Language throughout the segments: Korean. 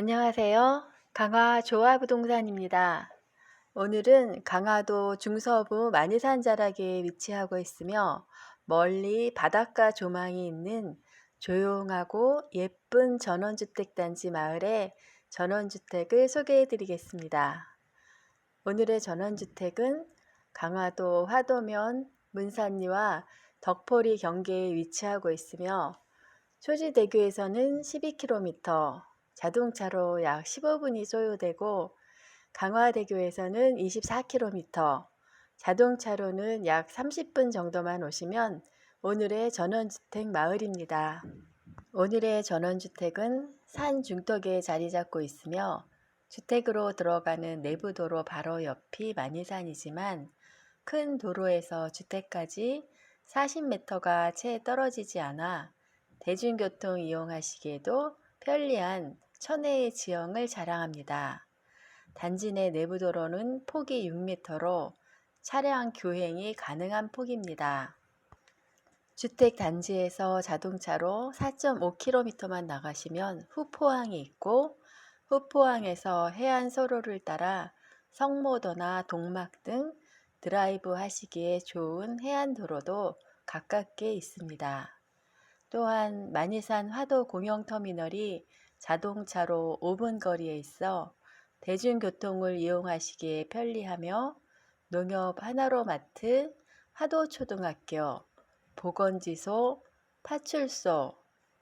안녕하세요. 강화 조화부동산입니다. 오늘은 강화도 중서부 마니산 자락에 위치하고 있으며 멀리 바닷가 조망이 있는 조용하고 예쁜 전원주택 단지 마을의 전원주택을 소개해 드리겠습니다. 오늘의 전원주택은 강화도 화도면 문산리와 덕포리 경계에 위치하고 있으며 초지대교에서는 12km, 자동차로 약 15분이 소요되고 강화대교에서는 24km, 자동차로는 약 30분 정도만 오시면 오늘의 전원주택 마을입니다. 오늘의 전원주택은 산 중턱에 자리 잡고 있으며 주택으로 들어가는 내부도로 바로 옆이 만이산이지만 큰 도로에서 주택까지 40m가 채 떨어지지 않아 대중교통 이용하시기에도 편리한 천혜의 지형을 자랑합니다. 단지 내 내부 도로는 폭이 6m로 차량 교행이 가능한 폭입니다. 주택 단지에서 자동차로 4.5km만 나가시면 후포항이 있고 후포항에서 해안 서로를 따라 성모도나 동막 등 드라이브 하시기에 좋은 해안도로도 가깝게 있습니다. 또한 만이산 화도 공영터미널이 자동차로 5분 거리에 있어 대중교통을 이용하시기에 편리하며 농협 하나로마트, 화도초등학교, 보건지소, 파출소,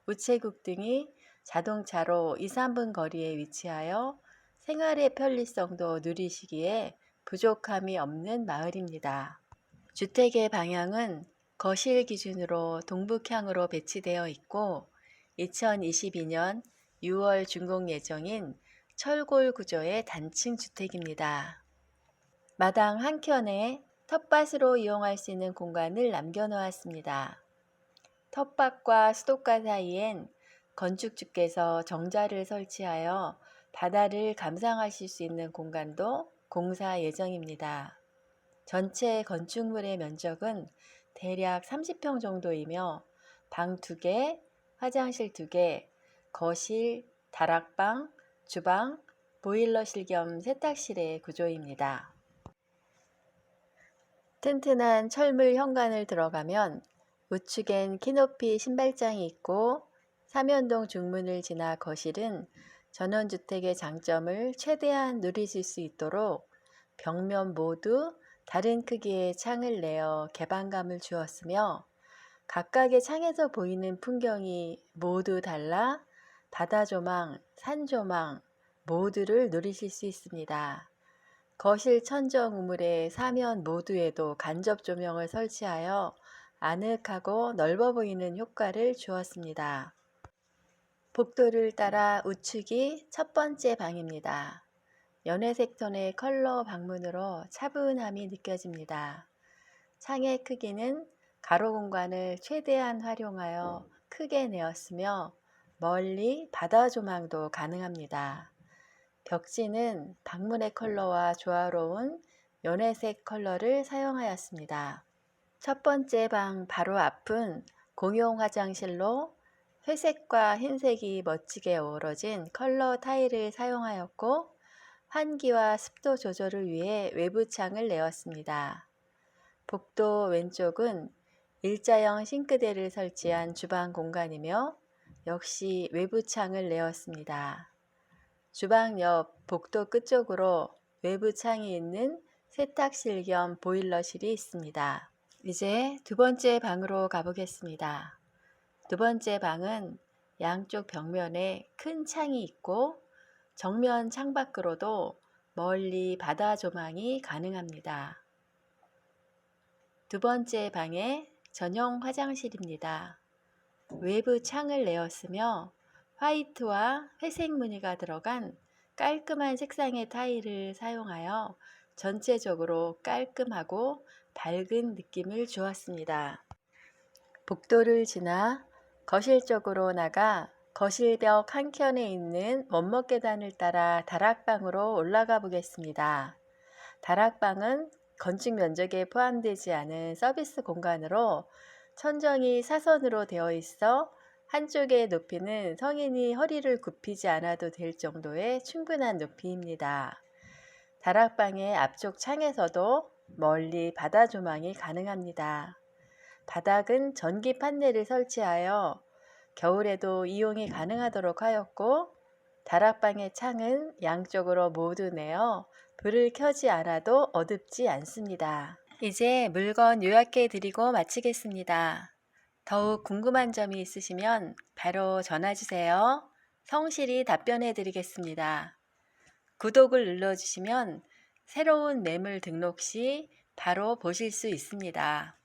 우체국 등이 자동차로 2, 3분 거리에 위치하여 생활의 편리성도 누리시기에 부족함이 없는 마을입니다. 주택의 방향은 거실 기준으로 동북향으로 배치되어 있고 2022년 6월 준공 예정인 철골 구조의 단층 주택입니다. 마당 한켠에 텃밭으로 이용할 수 있는 공간을 남겨놓았습니다. 텃밭과 수도가 사이엔 건축주께서 정자를 설치하여 바다를 감상하실 수 있는 공간도 공사 예정입니다. 전체 건축물의 면적은 대략 30평 정도이며 방 2개, 화장실 2개, 거실, 다락방, 주방, 보일러실 겸 세탁실의 구조입니다. 튼튼한 철물 현관을 들어가면 우측엔 키높이 신발장이 있고 삼연동 중문을 지나 거실은 전원주택의 장점을 최대한 누리실 수 있도록 벽면 모두 다른 크기의 창을 내어 개방감을 주었으며 각각의 창에서 보이는 풍경이 모두 달라 바다 조망, 산 조망 모두를 누리실 수 있습니다. 거실 천정 우물의 사면 모두에도 간접 조명을 설치하여 아늑하고 넓어 보이는 효과를 주었습니다. 복도를 따라 우측이 첫 번째 방입니다. 연회색 톤의 컬러 방문으로 차분함이 느껴집니다. 창의 크기는 가로 공간을 최대한 활용하여 크게 내었으며 멀리 바다 조망도 가능합니다. 벽지는 방문의 컬러와 조화로운 연회색 컬러를 사용하였습니다. 첫 번째 방 바로 앞은 공용 화장실로 회색과 흰색이 멋지게 어우러진 컬러 타일을 사용하였고 환기와 습도 조절을 위해 외부 창을 내었습니다. 복도 왼쪽은 일자형 싱크대를 설치한 주방 공간이며 역시 외부 창을 내었습니다. 주방 옆 복도 끝쪽으로 외부 창이 있는 세탁실 겸 보일러실이 있습니다. 이제 두 번째 방으로 가보겠습니다. 두 번째 방은 양쪽 벽면에 큰 창이 있고 정면 창밖으로도 멀리 바다 조망이 가능합니다. 두 번째 방에 전용 화장실입니다. 외부 창을 내었으며 화이트와 회색 무늬가 들어간 깔끔한 색상의 타일을 사용하여 전체적으로 깔끔하고 밝은 느낌을 주었습니다. 복도를 지나 거실 쪽으로 나가 거실벽 한켠에 있는 원목 계단을 따라 다락방으로 올라가 보겠습니다. 다락방은 건축 면적에 포함되지 않은 서비스 공간으로 천정이 사선으로 되어 있어 한쪽의 높이는 성인이 허리를 굽히지 않아도 될 정도의 충분한 높이입니다. 다락방의 앞쪽 창에서도 멀리 바다 조망이 가능합니다. 바닥은 전기 판넬을 설치하여 겨울에도 이용이 가능하도록 하였고 다락방의 창은 양쪽으로 모두 내어 불을 켜지 않아도 어둡지 않습니다. 이제 물건 요약해 드리고 마치겠습니다. 더욱 궁금한 점이 있으시면 바로 전화 주세요. 성실히 답변해 드리겠습니다. 구독을 눌러주시면 새로운 매물 등록 시 바로 보실 수 있습니다.